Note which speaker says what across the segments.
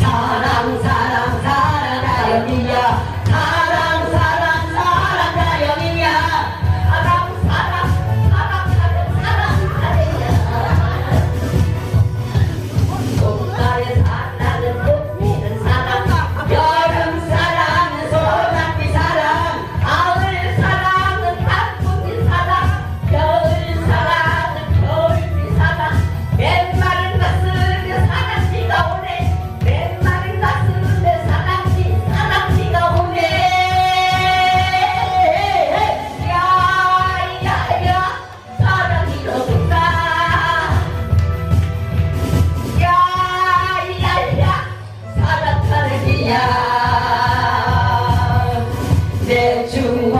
Speaker 1: 사랑 사랑. to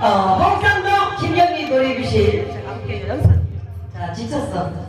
Speaker 1: 어, 홍상동 김영희 노래교실. 자, 지쳤어.